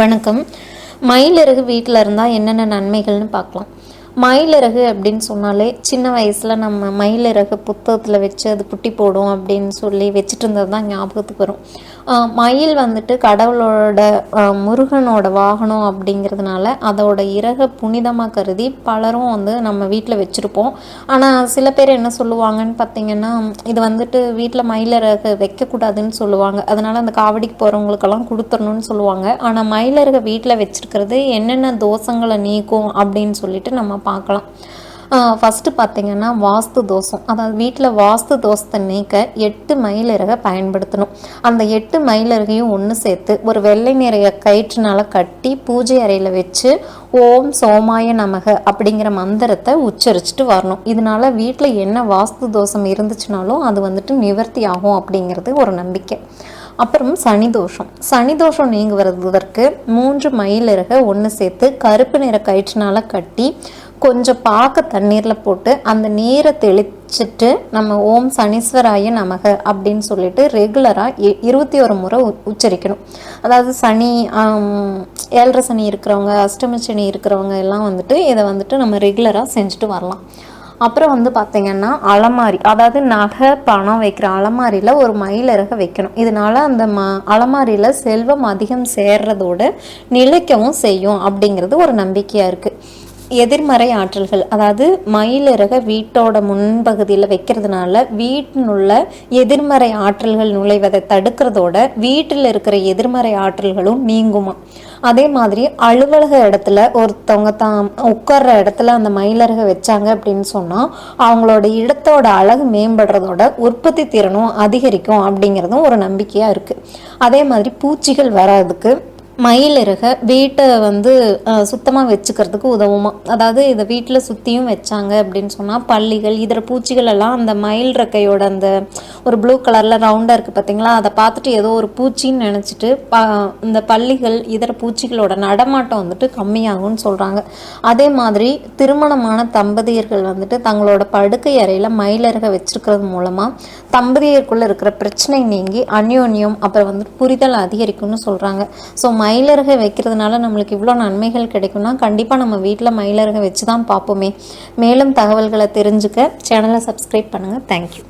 வணக்கம். மயிலிறகு வீட்டில் இருந்தால் என்னென்ன நன்மைகள்னு பார்க்கலாம். மயிலிறகு அப்படின்னு சொன்னாலே சின்ன வயசில் நம்ம மயிலிறகு புத்தகத்தில் வச்சு அது குட்டி போடும் அப்படின்னு சொல்லி வச்சுட்டு இருந்தது தான் ஞாபகத்துக்கு வரும். மயில் வந்துட்டு கடவுளோட முருகனோட வாகனம் அப்படிங்கிறதுனால அதோட இறகை புனிதமாக கருதி பலரும் வந்து நம்ம வீட்டில் வச்சுருப்போம். ஆனால் சில பேர் என்ன சொல்லுவாங்கன்னு பார்த்தீங்கன்னா இது வந்துட்டு வீட்டில் மயிலிறகு வைக்கக்கூடாதுன்னு சொல்லுவாங்க. அதனால் அந்த காவடிக்கு போகிறவங்களுக்கெல்லாம் கொடுத்துடணும்னு சொல்லுவாங்க. ஆனால் மயிலிறகு வீட்டில் வச்சுருக்கிறது என்னென்ன தோஷங்களை நீக்கும் அப்படின்னு சொல்லிட்டு நம்ம பார்க்கலாம். ஃபஸ்ட்டு பார்த்தீங்கன்னா வாஸ்து தோஷம் அதாவது வீட்டில் வாஸ்து தோஷத்தை நீக்க எட்டு மயிலிறகை பயன்படுத்தணும். அந்த எட்டு மயிலிறகையும் ஒன்று சேர்த்து ஒரு வெள்ளை நிறைய கயிற்றுனால கட்டி பூஜை அறையில் வச்சு ஓம் சோமாய நமக அப்படிங்கிற மந்திரத்தை உச்சரிச்சுட்டு வரணும். இதனால வீட்டில் என்ன வாஸ்து தோஷம் இருந்துச்சுனாலும் அது வந்துட்டு நிவர்த்தி ஆகும் அப்படிங்கிறது ஒரு நம்பிக்கை. அப்புறம் சனி தோஷம். சனி தோஷம் நீங்குவதற்கு மூன்று மயிலிறக ஒன்று சேர்த்து கருப்பு நிற கயிற்றுனால கட்டி கொஞ்சம் பாக்க தண்ணீரில் போட்டு அந்த நீரை தெளிச்சிட்டு நம்ம ஓம் சனீஸ்வராய நமக அப்படின்னு சொல்லிட்டு ரெகுலராக இருபத்தி ஒரு முறை உ- உச்சரிக்கணும். அதாவது சனி ஏழரை சனி இருக்கிறவங்க அஷ்டம சனி இருக்கிறவங்க எல்லாம் வந்துட்டு இதை வந்துட்டு நம்ம ரெகுலராக செஞ்சுட்டு வரலாம். அப்புறம் வந்து பார்த்தீங்கன்னா அலமாரி அதாவது நகை பணம் வைக்கிற அலமாரியில் ஒரு மயிலிறக வைக்கணும். இதனால் அந்த ம அலமாரியில் செல்வம் அதிகம் சேர்றதோட நிலைக்கவும் செய்யும் அப்படிங்கிறது ஒரு நம்பிக்கையாக இருக்குது எதிர்மறை ஆற்றல்கள் அதாவது மயிலிறக வீட்டோட முன்பகுதியில் வைக்கிறதுனால வீட்டினுள்ள எதிர்மறை ஆற்றல்கள் நுழைவதை தடுக்கிறதோட வீட்டில் இருக்கிற எதிர்மறை ஆற்றல்களும் நீங்குமா? அதே மாதிரி அலுவலக இடத்துல ஒருத்தவங்க தான் உட்கார்ற இடத்துல அந்த மயிலிறக வச்சாங்க அப்படின்னு சொன்னால் அவங்களோட இடத்தோட அழகு மேம்படுறதோட உற்பத்தி திறனும் அதிகரிக்கும் அப்படிங்கிறதும் ஒரு நம்பிக்கையாக இருக்குது அதே மாதிரி பூச்சிகள் வராதுக்கு மயிலிறக வீட்டை வந்து சுத்தமாக வச்சுக்கிறதுக்கு உதவுமா? அதாவது இதை வீட்டில் சுற்றியும் வச்சாங்க அப்படின்னு சொன்னால் பள்ளிகள் இதர பூச்சிகள் எல்லாம் அந்த மயில் ரெக்கையோட அந்த ஒரு ப்ளூ கலரில் ரவுண்டாக இருக்குது பார்த்தீங்களா அதை பார்த்துட்டு ஏதோ ஒரு பூச்சின்னு நினச்சிட்டு ப இந்த பள்ளிகள் இதர பூச்சிகளோட நடமாட்டம் வந்துட்டு கம்மியாகும்னு சொல்கிறாங்க அதே மாதிரி திருமணமான தம்பதியர்கள் வந்துட்டு தங்களோட படுக்கை அறையில் மயிலிறக வச்சுருக்கிறது மூலமாக தம்பதியருக்குள்ளே இருக்கிற பிரச்சனை நீங்கி அந்யோன்யம் அப்புறம் வந்துட்டு புரிதல் அதிகரிக்கும்னு சொல்கிறாங்க ஸோ மயிலிறகை வைக்கிறதுனால நம்மளுக்கு இவ்வளோ நன்மைகள் கிடைக்கும்னா கண்டிப்பாக நம்ம வீட்டில் மயிலிறகை வச்சு தான் பார்ப்போமே. மேலும் தகவல்களை தெரிஞ்சுக்க சேனலை சப்ஸ்கிரைப் பண்ணுங்கள் தேங்க்யூ